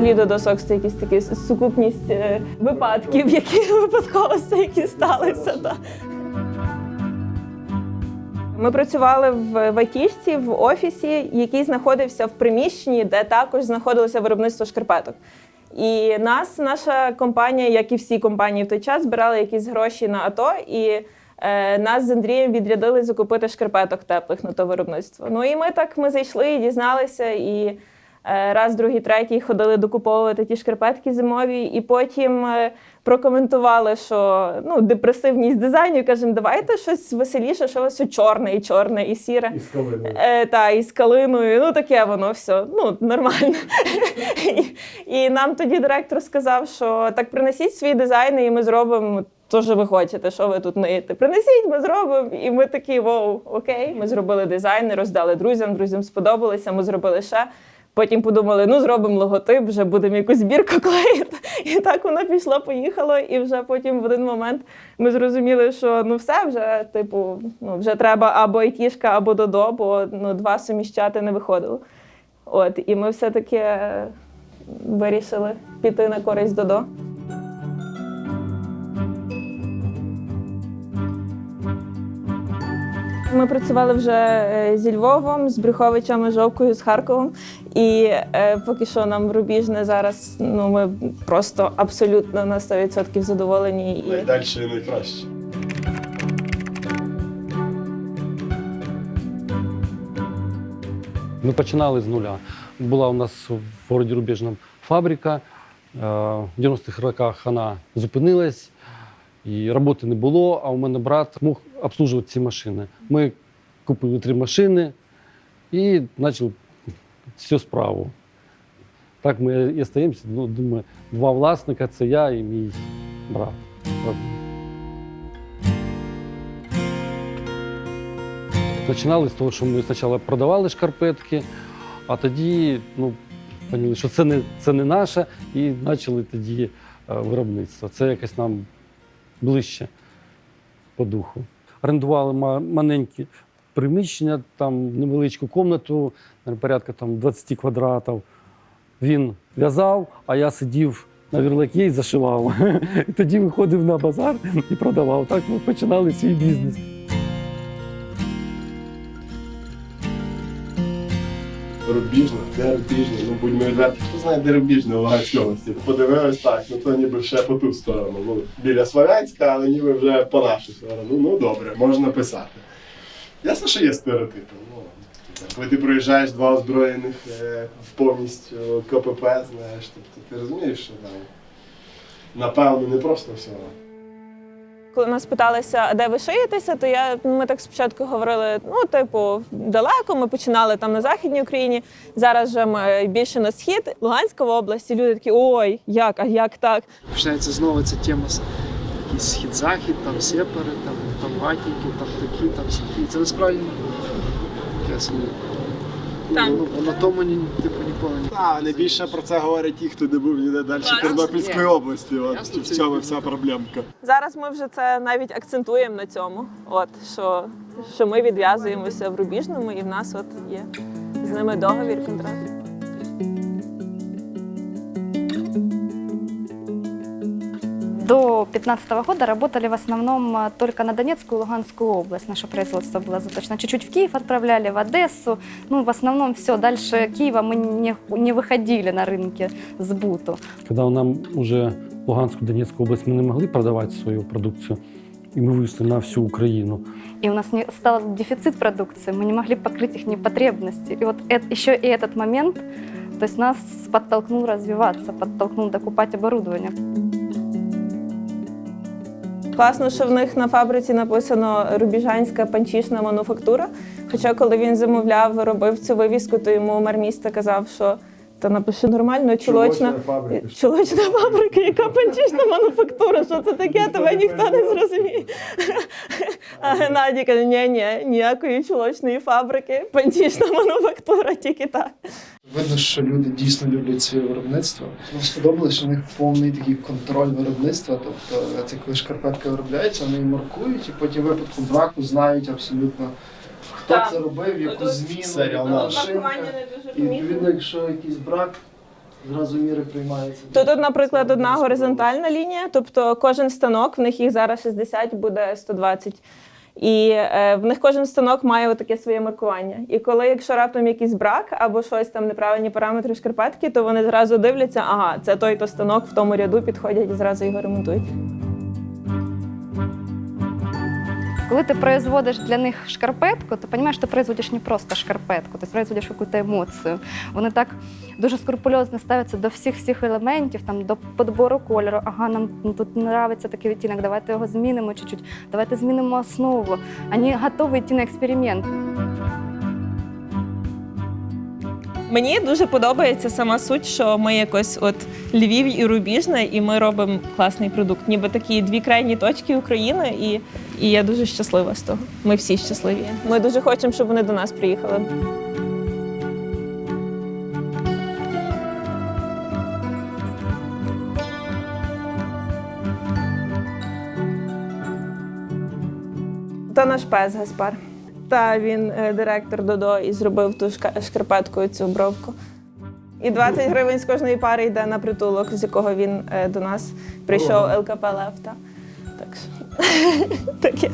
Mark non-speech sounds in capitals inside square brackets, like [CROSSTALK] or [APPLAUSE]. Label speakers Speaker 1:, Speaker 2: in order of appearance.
Speaker 1: взагалі до досок це якісь такі сукупність е, випадків, які [LAUGHS] випадковості, які сталися. Та. Ми працювали в в айтішці в офісі, який знаходився в приміщенні, де також знаходилося виробництво шкарпеток. І нас, наша компанія, як і всі компанії в той час, збирали якісь гроші на АТО, і е, нас з Андрієм відрядили закупити шкарпеток теплих на то виробництво. Ну і ми так ми зайшли і дізналися, і раз, другий, третій ходили докуповувати ті шкарпетки зимові, і потім е, прокоментували, що ну, депресивність дизайну, кажемо, давайте щось веселіше, що все чорне і чорне, і сіре.
Speaker 2: І з калиною.
Speaker 1: Е, та, і з калиною, ну таке воно все, ну нормально. і, і нам тоді директор сказав, що так принесіть свій дизайн, і ми зробимо то, що ви хочете, що ви тут ниєте. Принесіть, ми зробимо. І ми такі, воу, окей. Ми зробили дизайн, роздали друзям, друзям сподобалося, ми зробили ще. Потім подумали, ну зробимо логотип, вже будемо якусь збірку [LAUGHS] клеїти. І так воно пішло, поїхало. І вже потім в один момент ми зрозуміли, що ну все, вже типу, ну вже треба або айтішка, або додо, бо ну два суміщати не виходило. От, і ми все-таки е, вирішили піти на користь додо. Ми працювали вже е, зі Львовом, з Брюховичем, Жовкою, з Харковом. І е, поки що нам рубіжне зараз. Ну ми просто абсолютно на 100% задоволені. І...
Speaker 2: Найдальше і найкраще.
Speaker 3: Ми починали з нуля. Була у нас в городі Рубіжному фабрика. Е, В 90-х роках вона зупинилась, і роботи не було. А у мене брат мог обслужувати ці машини. Ми купили три машини і почали всю справу. Так ми і остаємося. Ну, думаю, два власника це я і мій брат. Починали з того, що ми спочатку продавали шкарпетки, а тоді ну, поняли, що це не, це не наше, і почали тоді е, виробництво. Це якось нам ближче по духу. Орендували маленькі приміщення, там невеличку кімнату, порядка там, 20 квадратів. Він в'язав, а я сидів на вірлакі і зашивав. [LAUGHS] І тоді виходив на базар і продавав. Так ми починали свій бізнес.
Speaker 2: Рубіжна, де рубіжна, ну будьмо відверті, хто знає, де рубіжна в Луганській області. Подивилась так, ну то ніби ще по ту сторону. Ну, біля Слов'янська, але ніби вже по нашу сторону. Ну добре, можна писати. Ясно, що є стереотипи. Ну, коли ти проїжджаєш два озброєних е, повністю КПП, знаєш, тобто ти розумієш, що там напевно не просто все.
Speaker 1: Коли нас питалися, а де ви шиєтеся, то я ми так спочатку говорили: ну, типу, далеко. Ми починали там на західній Україні. Зараз же ми більше на схід, Луганська область. І люди такі, ой, як, а як так?
Speaker 4: Починається знову ця тема з якийсь схід-захід, там сепари, там, там ватніки, там такі, там сякі. Це насправді таке собі.
Speaker 1: Так.
Speaker 4: Ну, на тому ні, типу ніколи не
Speaker 2: Так, найбільше про це говорять ті, хто не був ніде далі. Тернопільської області. От
Speaker 4: Ясно,
Speaker 2: в
Speaker 4: це
Speaker 2: цьому вся проблемка.
Speaker 1: Зараз ми вже це навіть акцентуємо на цьому. От що, що ми відв'язуємося в Рубіжному, і в нас от є з ними договір, контракт.
Speaker 5: До 2015 года работали в основном а, только на Донецкую и Луганскую область. Наше производство было заточено. Чуть-чуть в Киев отправляли, в Одессу. Ну, в основном все. Дальше Киева мы не, не выходили на рынке сбуту.
Speaker 3: Когда нам уже Луганскую, Донецкую область мы не могли продавать свою продукцию, и мы вышли на всю Украину.
Speaker 5: И у нас не, стал дефицит продукции. Мы не могли покрыть их потребности. И вот эт- еще и этот момент то есть нас подтолкнул развиваться, подтолкнул докупать оборудование.
Speaker 1: Класно, що в них на фабриці написано Рубіжанська панчішна мануфактура. Хоча, коли він замовляв, робив цю вивіску, то йому мер міста казав, що та напиши нормально чолочна
Speaker 2: фабрика. [LAUGHS]
Speaker 1: чолочна фабрика, яка панчішна мануфактура. Що це таке? Тебе ніхто не зрозуміє. А Геннадій каже: ні, ні, ніякої чолочної фабрики, панчішна мануфактура, тільки так.
Speaker 4: Видно, що люди дійсно люблять своє виробництво. Мені сподобалося, що в них повний такий контроль виробництва. Тобто, це коли шкарпетка виробляється, вони маркують, і потім випадку браку знають абсолютно, хто
Speaker 1: Так.
Speaker 4: це робив, яку
Speaker 1: Тут
Speaker 4: зміну,
Speaker 2: серіал
Speaker 4: яка машинка.
Speaker 1: Не дуже
Speaker 4: І відповідно, якщо якийсь брак, Зразу міри приймаються.
Speaker 1: То тут, наприклад, одна горизонтальна лінія, тобто кожен станок, в них їх зараз 60, буде 120. І е, в них кожен станок має таке своє маркування. І коли, якщо раптом якийсь брак або щось там неправильні параметри шкарпетки, то вони зразу дивляться, ага, це той то станок в тому ряду підходять і зразу його ремонтують.
Speaker 5: Коли ти производиш для них шкарпетку, ти розумієш, ти производиш не просто шкарпетку, ти производиш якусь емоцію. Вони так дуже скрупульозно ставляться до всіх всіх елементів, там до підбору кольору. Ага, нам тут подобається такий відтінок, давайте його змінимо чуть-чуть, давайте змінимо основу. Вони готові йти на експеримент.
Speaker 1: Мені дуже подобається сама суть, що ми якось от Львів і Рубіжне, і ми робимо класний продукт. Ніби такі дві крайні точки України, і, і я дуже щаслива з того. Ми всі щасливі. Ми дуже хочемо, щоб вони до нас приїхали. Та наш пес Гаспар. Та він е, директор Додо і зробив ту шкарпеткою цю бровку. І 20 гривень з кожної пари йде на притулок, з якого він е, до нас прийшов. ЛКП Левта. Так що [LAUGHS] таке.